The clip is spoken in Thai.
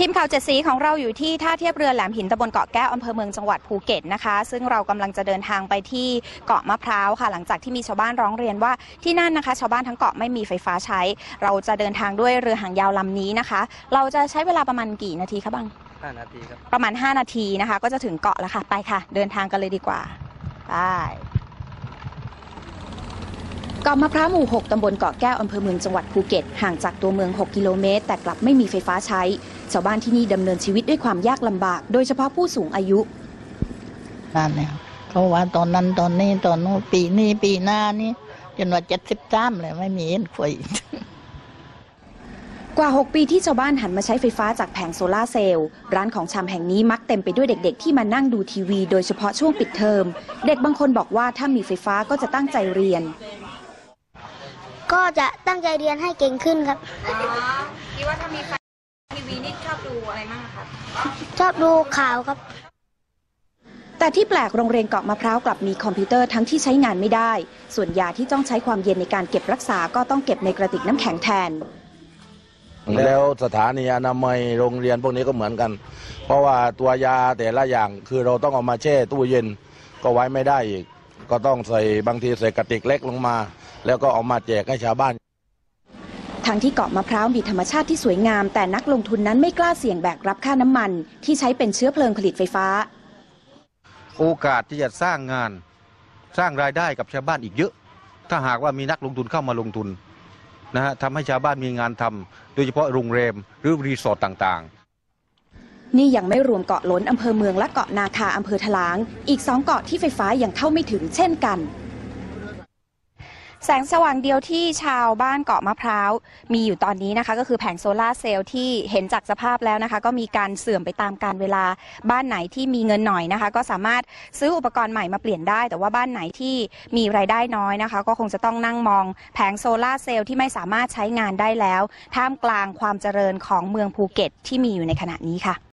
ทีมข่าวเจ็ดสีของเราอยู่ที่ท่าเทียบเรือแหลมหินตำบลเกาะแก้วอำเภอเมืองจังหวัดภูเก็ตนะคะ ซึ่งเรากำลังจะเดินทางไปที่เกาะมะพร้าวค่ะ หลังจากที่มีชาวบ้านร้องเรียนว่าที่นั่นนะคะ ชาวบ้านทั้งเกาะไม่มีไฟฟ้าใช้ เราจะเดินทางด้วยเรือหางยาวลำนี้นะคะ เราจะใช้เวลาประมาณกี่นาทีคะบัง5นาทีครับประมาณ 5 นาทีนะคะ ก็จะถึงเกาะแล้วค่ะไปค่ะ เดินทางกันเลยดีกว่าไป เกาะมะพร้าวหมู่ 6 ตำบลเกาะแก้ว อำเภอเมืองจังหวัดภูเก็ต ห่างจากตัวเมือง 6 กิโลเมตร แต่กลับไม่มีไฟฟ้าใช้ ชาวบ้านที่นี่ดำเนินชีวิตด้วยความยากลำบาก โดยเฉพาะผู้สูงอายุ นั่นเนี่ยเขาว่าตอนนั้นตอนนี้ตอนนู้นปีนี้ปีหน้านี่จนว่าเจ็ดสิบจ้ามเลยไม่มีเอ็นคุยกว่า 6 ปีที่ชาวบ้านหันมาใช้ไฟฟ้าจากแผงโซลาร์เซลล์ร้านของชำแห่งนี้มักเต็มไปด้วยเด็ก ๆ ที่มานั่งดูทีวี โดยเฉพาะช่วงปิดเทอม เด็กบางคนบอกว่าถ้ามีไฟฟ้าก็จะตั้งใจเรียน ก็จะตั้งใจเรียนให้เก่งขึ้นครับคิดว่าถ้ามีไฟทีวีนี่ชอบดูอะไรมากครับ ชอบดูข่าวครับ แต่ที่แปลกโรงเรียนเกาะมะพร้าวกลับมีคอมพิวเตอร์ทั้งที่ใช้งานไม่ได้ ส่วนยาที่ต้องใช้ความเย็นในการเก็บรักษาก็ต้องเก็บในกระติกน้ำแข็งแทน แล้วสถานีอนามัยโรงเรียนพวกนี้ก็เหมือนกัน เพราะว่าตัวยาแต่ละอย่างคือเราต้องเอามาแช่ตู้เย็นก็ไว้ไม่ได้อีก ก็ต้องใส่บางทีใส่กระติกเล็กลงมา แล้วก็เอามาแจกให้ชาวบ้าน ทั้งที่เกาะมะพร้าวมีธรรมชาติที่สวยงาม แต่นักลงทุนนั้นไม่กล้าเสี่ยงแบกรับค่าน้ำมัน ที่ใช้เป็นเชื้อเพลิงผลิตไฟฟ้า โอกาสที่จะสร้างงานสร้างรายได้กับชาวบ้านอีกเยอะ ถ้าหากว่ามีนักลงทุนเข้ามาลงทุนนะฮะทำให้ชาวบ้านมีงานทำโดยเฉพาะโรงแรมหรือรีสอร์ทต่างๆ นี่ยังไม่รวมเกาะล้นอำเภอเมืองและเกาะนาคาอำเภอทลาง อีกสองเกาะที่ไฟฟ้ายังเข้าไม่ถึงเช่นกัน แสงสว่างเดียวที่ชาวบ้านเกาะมะพร้าว มีอยู่ตอนนี้นะคะ ก็คือแผงโซลาเซลล์ที่เห็นจากสภาพแล้วนะคะ ก็มีการเสื่อมไปตามการเวลาบ้านไหนที่มีเงินหน่อยนะคะ ก็สามารถซื้ออุปกรณ์ใหม่มาเปลี่ยนได้ แต่ว่าบ้านไหนที่มีรายได้น้อยนะคะ ก็คงจะต้องนั่งมอง แผงโซลาเซลล์ที่ไม่สามารถใช้งานได้แล้ว ท่ามกลางความเจริญของเมืองภูเก็ตที่มีอยู่ในขณะนี้ค่ะ